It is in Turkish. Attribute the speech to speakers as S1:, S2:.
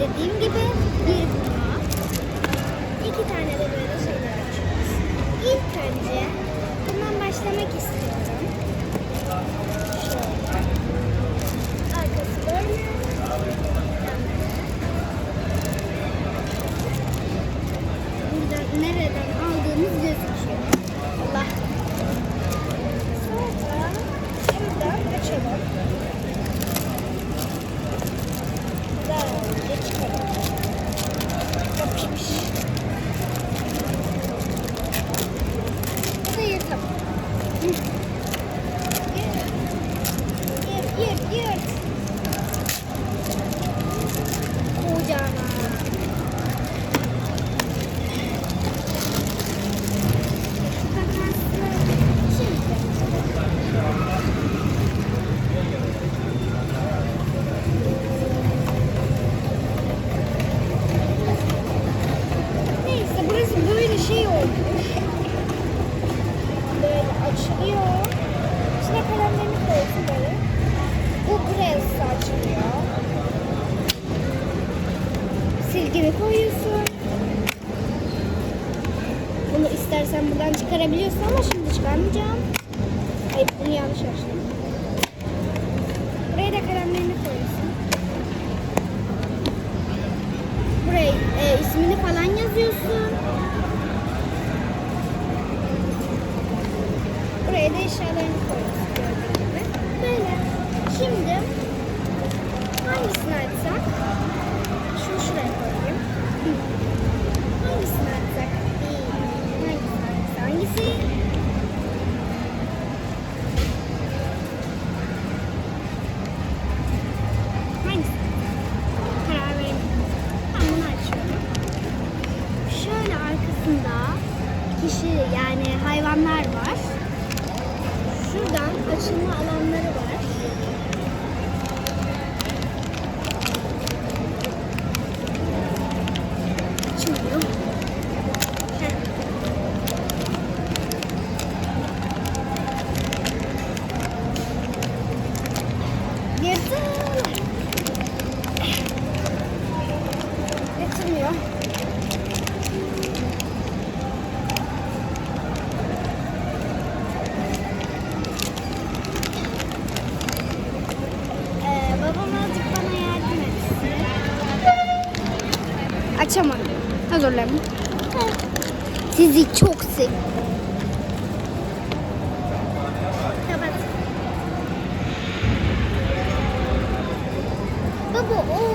S1: dediğim gibi bir buna. iki tane de böyle şeyler açıyoruz. İlk önce bundan başlamak istiyorum. Şöyle. Arkası nereden aldığımız gözüküyor. Allah. Sonra şuradan açalım. Bu da yırtalım. Hı. Yırt, yırt, yırt, yırt. Kocaman. Neyse burası böyle şey olmuş. Böyle açılıyor. İçine kalemlerini koyuyorsun böyle. Bu buraya açılıyor. Silgini koyuyorsun. Bunu istersen buradan çıkarabiliyorsun ama şimdi çıkarmayacağım. Hayır bunu yanlış açtım. Buraya da kalemlerini koyuyorsun. Buraya e, ismini falan yazıyorsun. Buraya da eşyalarını koyuyorsun arkasında kişi yani hayvanlar var. Şuradan açılma alanları var. Açılmıyor. Heh. Yırtıl. Açamadım. Özür dilerim. Sizi çok seviyorum.